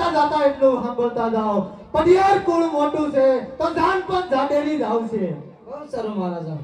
જાતા જાતા એટલું સાંભળતા જાઓ. પડિયાર કુળ મોટું છે? તો જાન પણ જાડેલી જ આવશે. બહુ સારું મહારાજા.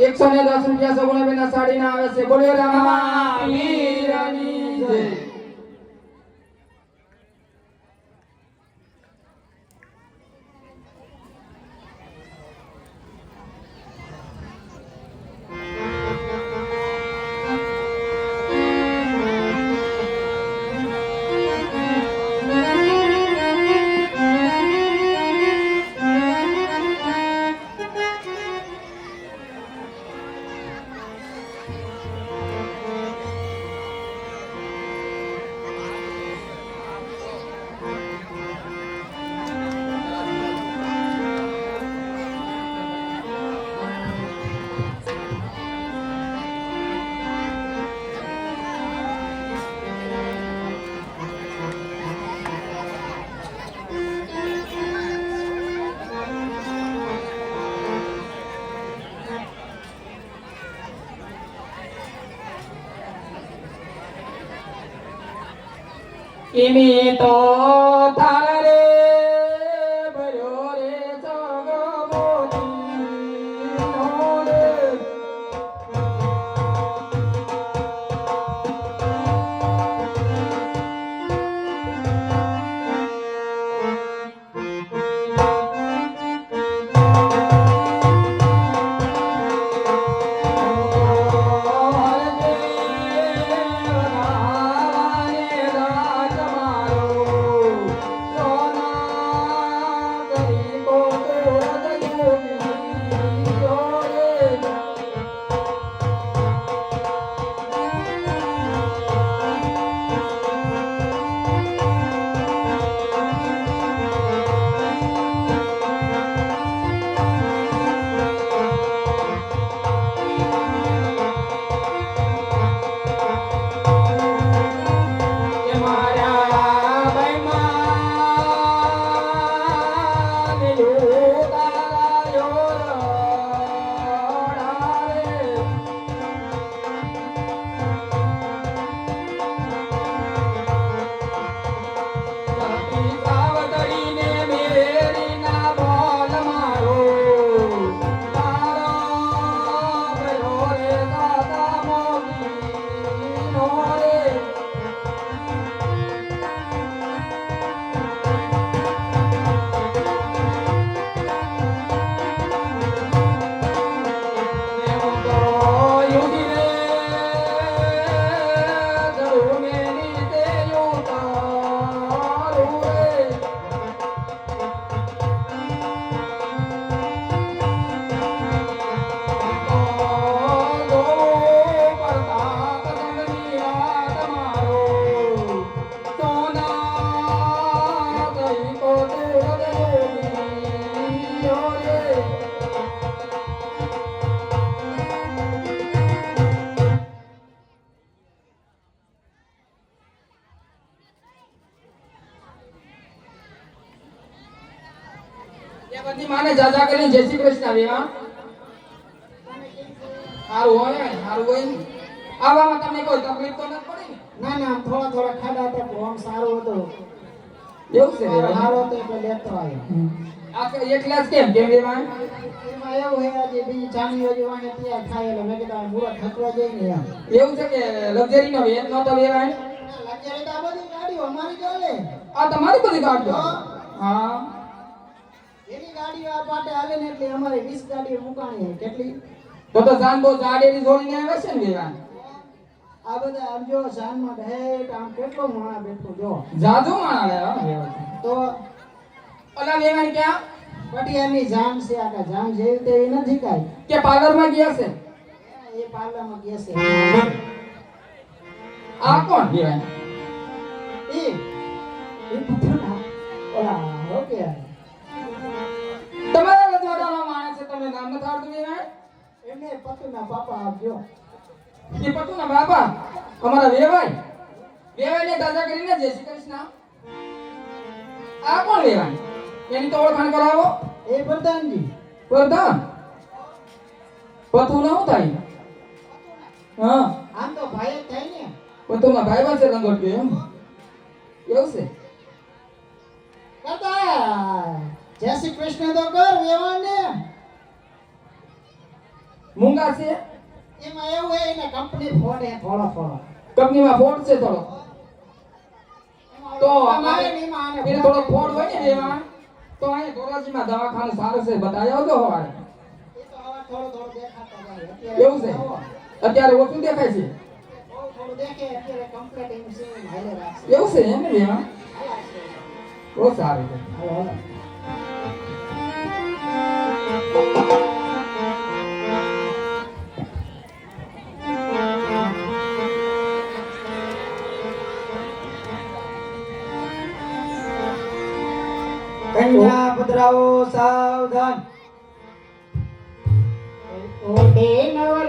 એકસો ને દસ રૂપિયા સગુણા બેના સાડી ના આવે છે. બોલ્યો રામા પીરની જય. કિમી તો એ બધી જાજા કરીને જય શ્રી કૃષ્ણ આવે હા? સારું હોય ને હારું હોય ને. આવામાં તમને કોઈ તકલીફ તો નથી પડી ના? ના થોડા થોડા ખાડા હતા આમ સારું હતું. એવું છે? સારો હતો એટલે લેતો આવ્યો. આ તો એકલા જ કેમ કેમ વેવા એમાં એવું હે આજે બીજી જાન્યુઆરી વાગે તૈયાર થાય એટલે મેં કીધું આ થકવા જઈ ને એવું છે કે લક્ઝરી નો વેત નતો વેવા અત્યારે તો આ બધી ગાડીઓ અમારી ચાલે આ તમારી બધી ગાડીઓ? હા. એની ગાડી આ પાટે આવે ને એટલે અમારે 20 ગાડીઓ મુકાણી છે કેટલી? તો તો જાન બહુ જાડેરી જોડીને આવે છે ને વેવા આ બધા આમ જો જાનમાં ઢેટ આમ કેટલો માણા બેઠો જો. જાજો માણા વેવા તો ઓલા વેવાન ક્યાં? પટિયાની જામ છે આકા જામ જેવી તેવી નથી કાઈ. કે પાર્લરમાં ગયા છે? એ પાર્લામાં ગયા છે. આ કોણ વેવાન એ એ પથરા ઓલા ઓકે. એમને પતુના પાપા આપજો એ પતું બાપા અમારા વેવાય. વેવાયને દાદા કરીને જય શ્રી કૃષ્ણ. આ કોણ વેવાય? એની તો ઓળખાણ કરાવો. એ પ્રધાનજી. પ્રધાન. પતું ના શું થાય? હા. આમ તો ભાઈ થાય ને. પતુના ભાઈ પાસે રંગોટ એમ. એવું છે? કરતા જય શ્રી કૃષ્ણ તો કર વેવાને. મૂંગા છે? એમાં એવું હોય ને કંપની ફોડે થોડો થોડો કંપનીમાં ફોડ છે થોડો. તો અમારે થોડો ફોડ હોય ને એમાં તો અહીં ધોરાજીમાં દવાખાનું સારું છે બતાવી આવજો હવારે. તો હવે થોડું થોડું દેખાતા જાય. અત્યારે એવું છે. અત્યારે ઓછું દેખાય છે? એવું છે એમ ને બહુ સારું કન્યા પધરાવો સાવધાન. ઓટે નવ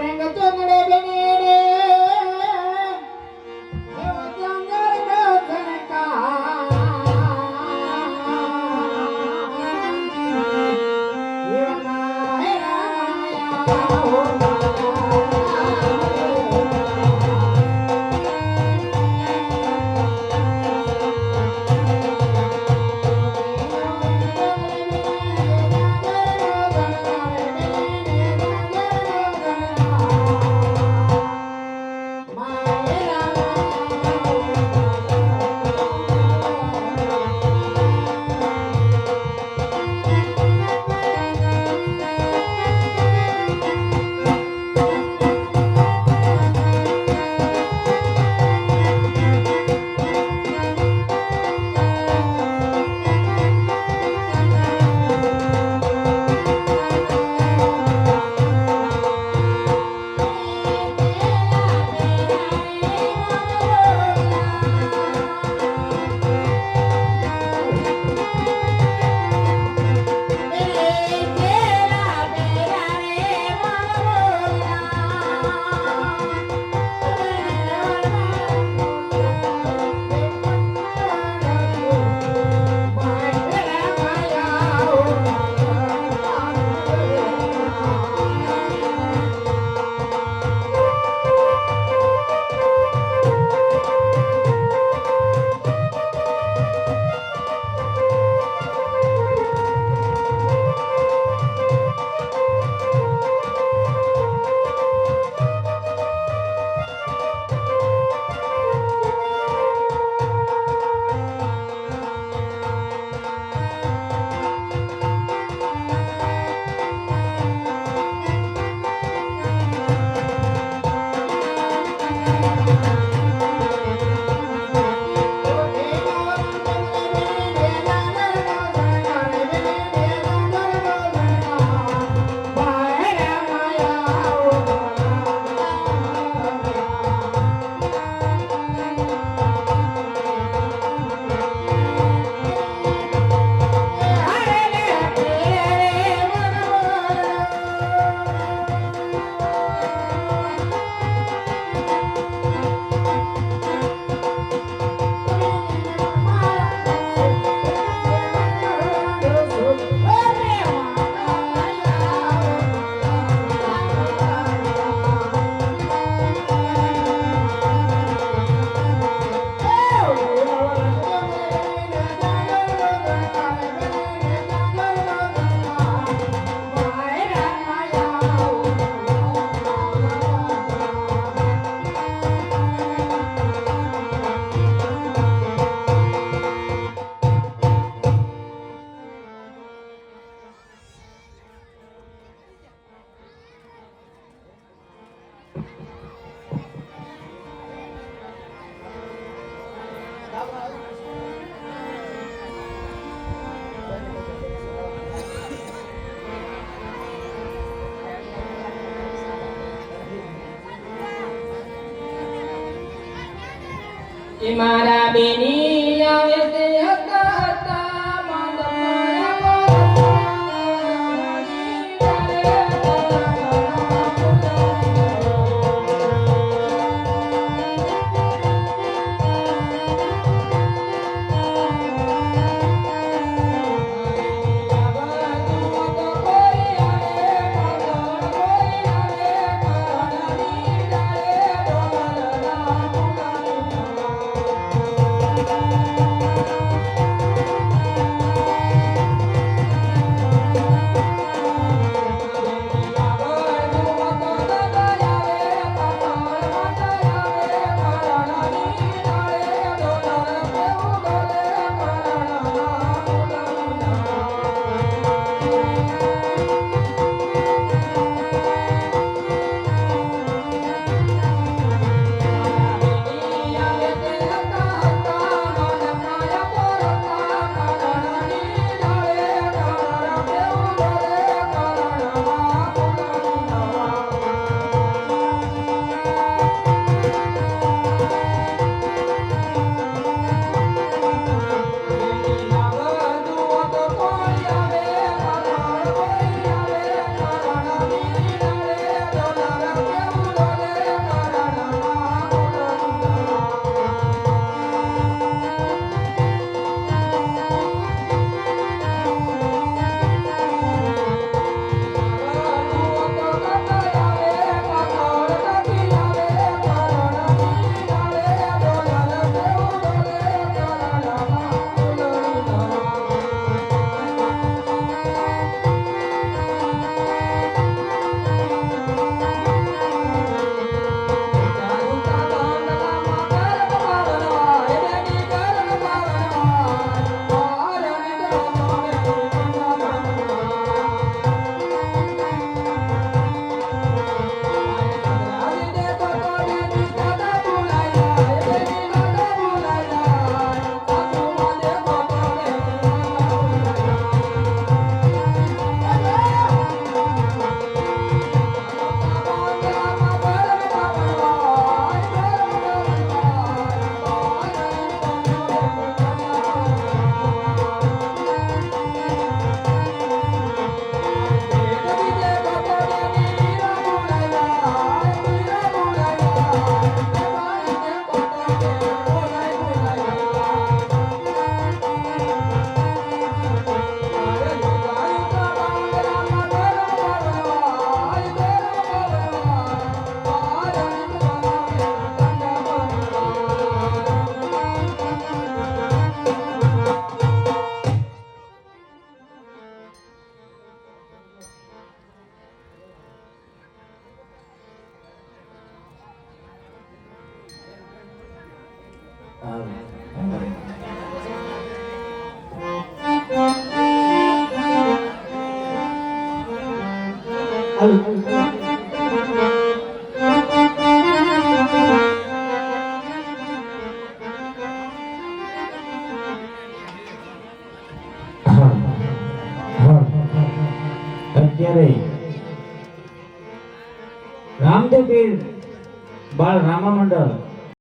એ મારા